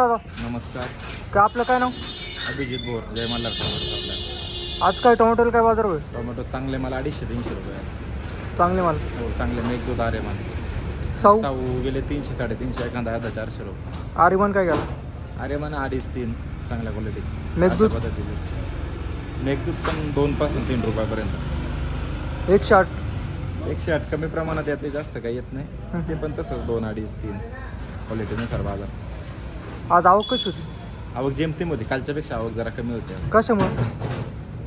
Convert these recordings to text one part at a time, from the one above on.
नमस्कार. काय आपलं काय नाव? अभिजित बोर जय मल्हार टोमॅटो आज काय टोमॅटोला काय बाजार होईल? टोमॅटो चांगले मला अडीचशे तीनशे रुपये आहे. चांगले माल. हो चांगले मेघदूत आरे मला. साऊ? साऊ गेले तीनशे साडेतीनशे एखादा अर्धा चारशे रुपये. आर्यमान काय गेला? आरे म्हणा अडीच तीन चांगल्या क्वालिटीचे मेघदूत? पद्धतीचे. मेघदूत पण दोन पासून तीन रुपयापर्यंत. एकशे आठ. एकशे आठ कमी प्रमाणात येते जास्त काही येत नाही. ते पण तसंच दोन अडीच तीन क्वालिटीनुसार बाजार. आज आवक कशी होती? आवक जेमतेम होती कालच्यापेक्षा आवक जरा कमी होती. कशामुळं?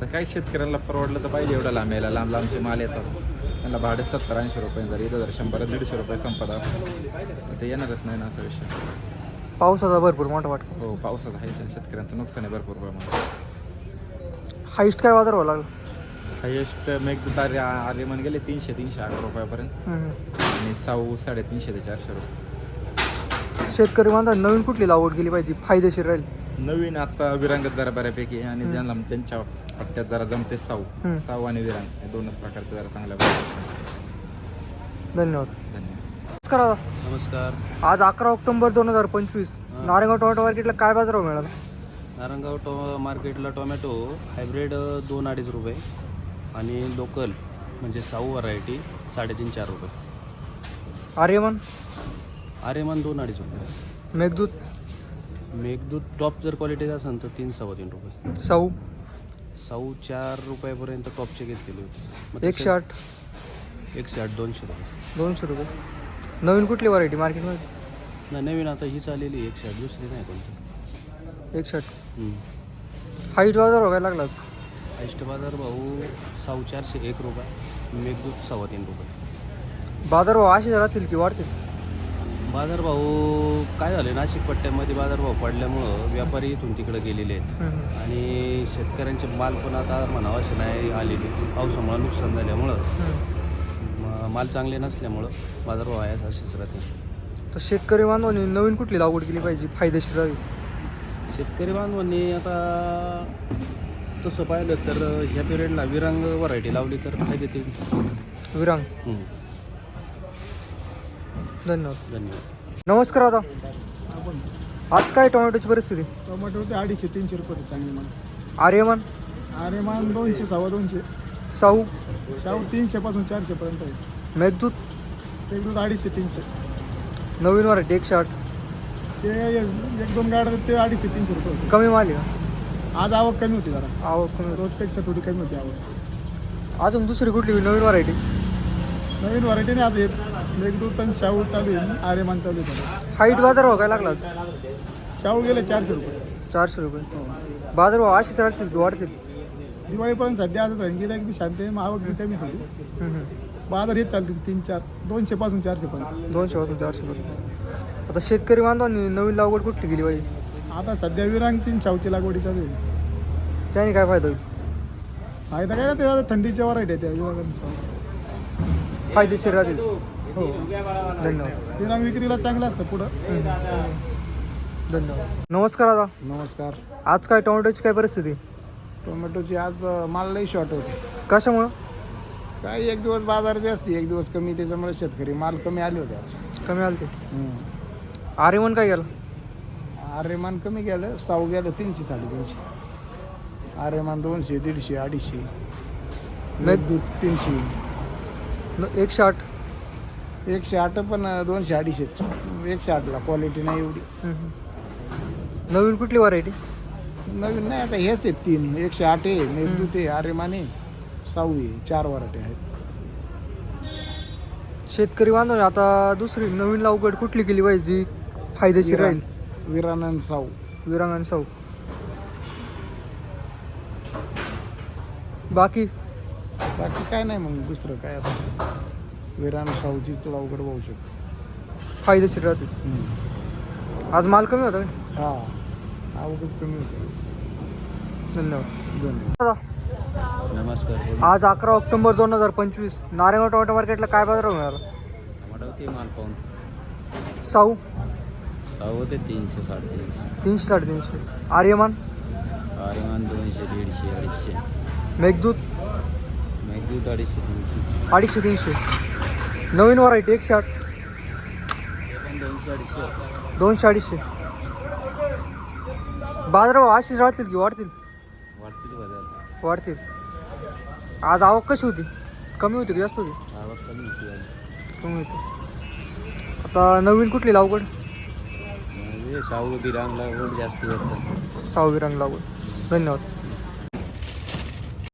तर काही शेतकऱ्यांना परवडलं तर पाहिजे एवढं लांब यायला. लांब लांबचे माल येतात. त्यांना भाडे सत्तर ऐंशी रुपये जर इथं जर शंभर दीडशे रुपये असेल तर ते येणारच नाही ना असा विषय. पावसाचा भरपूर मोठा वाटतो. हो पावसाचं आहे शेतकऱ्यांचं नुकसान आहे भरपूर प्रमाणात. हाईस्ट काय बाजार व्हावं लागलं? हायेस्ट मेघदूत आर्य आर्यमान गेले तीनशे तीनशे अकरा रुपयापर्यंत. हम्म. आणि साऊ साडेतीनशे ते चारशे रुपये. शेतकरी बांधव नवीन कुठली लागवड केली पाहिजे? फायदेशीर राहील. नवीन आता विरांगत जरा बऱ्यापैकी आहे आणि ज्यांना त्यांच्या पट्ट्यात जरा जमते साऊ. साऊ आणि विरांग हे दोनच प्रकारचे जरा चांगल्या. धन्यवाद. धन्यवाद. नमस्कार दादा. नमस्कार. आज अकरा ऑक्टोबर दोन हजार पंचवीस. नारेगाव टोमॅटो मार्केटला काय बाजार मिळाला? नारंगाव टो मार्केटला टोमॅटो हायब्रिड दोन अडीच रुपये आणि लोकल म्हणजे साऊ व्हरायटी साडेतीन चार रुपये. आर्यमान? आरेमान दोन अडीच रुपये मेघदूत? मेघदूत टॉप जर क्वालिटीचा असेल तर तीन सव्वा तीन रुपये. साऊ? साऊ चार रुपयापर्यंत टॉपचे घेतलेले होते. मग एकशे आठ? एकशे आठ दोनशे रुपये. दोनशे रुपये? नवीन कुठली व्हरायटी मार्केटमध्ये नाही नवीन आता हीच आलेली आहे एकशे आठ दुसरी नाही कोणती. एकशे आठ? हम्म. हाईट बाजार काय लागला? हायस्ट बाजार भाऊ साऊ चारशे एक रुपये मेघदूत सव्वा तीन रुपये. बाजार भाव असेच राहतील की वाढतील? बाजारभाव काय झाले? नाशिक पट्ट्यामध्ये बाजारभाव पडल्यामुळं व्यापारी इथून तिकडे गेलेले आहेत. आणि शेतकऱ्यांचे माल पण आता म्हणावं असे नाही आलेले. पावसामुळं नुकसान झाल्यामुळं. माल चांगले नसल्यामुळं बाजारभाव आहे असेच राहते. तर शेतकरी बांधवांनी नवीन कुठली लागवड केली पाहिजे? फायदेशीर राहील शेतकरी बांधवांनी आता तसं पाहिलं तर ह्या पिरियडला विरांग व्हरायटी लावली तर फायदे ते विरांग. धन्यवाद. धन्यवाद. नमस्कार आता आज काय टोमॅटोची परिस्थिती? टोमॅटो ते अडीचशे तीनशे रुपये होते चांगले माल. आर्यमान? अरे मान दोनशे सव्वा दोनशे. साऊ शाहू तीनशेपासून चारशेपर्यंत आहे. मेघदूत? एक दूध अडीचशे तीनशे. नवीन व्हरायटी एकशे आठ ते एक दोन गाड्या ते अडीचशे तीनशे रुपये होते. कमी माल आहे आज आवक कमी होती जरा. आवक कमी होती. रोजपेक्षा थोडी कमी होती आवक. अजून दुसरी कुठली नवीन व्हरायटी नवीन व्हरायटीने आता हेच. मेघदूत आणि शाहू चालू आहे आरेमान चालू आहे. हाईट बाजार भाव काय लागला आज? शाहू गेले चारशे रुपये. चारशे रुपये. बाजार भाव अशीच राहतील की वाढतील. दिवाळीपर्यंत सध्या असंच राहील. गेल्या की शांत आहे आवक बी कमी थोडी. हम्म, हम्म. बाजार हेच चालतील तीन चार दोनशेपासून चारशेपर्यंत दोनशे पासून चारशे पर्यंत. आता शेतकरी बांधवांनी नवीन लागवड कुठली केली पाहिजे? आता सध्या विरांगची आणि शाहूची लागवडी चालू आहे. त्याने काय फायदा होईल? फायदा काय ना ते आता थंडीच्या व्हरायटी आहे त्या विरांग आणि शाहू फायदेशीर राहतील. हो. धन्यवाद. विक्रीला चांगलं असतं पुढं. धन्यवाद. नमस्कार दादा. नमस्कार. आज काय टोमॅटोची काय परिस्थिती? टोमॅटोची आज अ, माल लई शॉर्ट होते. कशामुळं? काय एक दिवस बाजार जास्त एक दिवस कमी त्याच्यामुळे शेतकरी माल कमी आले होते आज. कमी आले ते आर्यमन काय गेलं आर्यमान कमी गेलं साऊ गेलं तीनशे साडेतीनशे. आर्यमान दोनशे दीडशे अडीचशे. मेघदूत तीनशे. न- एकशे आठ. एकशे आठ पण दोनशे अडीचशेच. एकशे आठला क्वालिटी नाही एवढी. नवीन कुठली व्हरायटी नवीन नाही आता हेच आहेत तीन. एकशे आठ आहे मेघदूत आहे आर्यमान आहे साऊ आहे चार वराटे आहेत. शेतकरी बांधव आता दुसरी नवीन लागवड कुठली केली पाहिजे जी फायदेशीर राहील? विरानंद साऊ. आणि साऊ. बाकी? बाकी काय नाही मग दुसरं काय आता? विरान साऊचीच तुला अवघड होऊ शकतो. फायदेशीर राहतील आज माल कमी होता का? हा. अवघच कमी होतं. धन्यवाद. धन्यवाद. दादा नमस्कार. आज अकरा ऑक्टोबर दोन हजार पंचवीस. नारेगाव टोमॅटो मार्केटला काय बाजार मिळाला माल पाहून. साऊ साऊ होते तीनशे साडेतीनशे. तीनशे साडेतीनशे. आर्यमान? आरेमान दोनशे दीडशे अडीचशे. मेघदूत? मेघदूत अडीचशे तीनशे. अडीचशे तीनशे. नवीन व्हरायटी एकशे आठ ते पण दोनशे अडीचशे. दोनशे अडीचशे. बाजारभाव अशीच राहतील की वाढतील? वाटतील बाजार. वाढतील. आज आवक कशी होती? कमी होती की जास्त होती? आवक कमी होती आज. कमी होती. आता नवीन कुठली लागवड? म्हणजे बिरांगला वोट जास्त भेटतात सहावी रंग लागवड. धन्यवाद.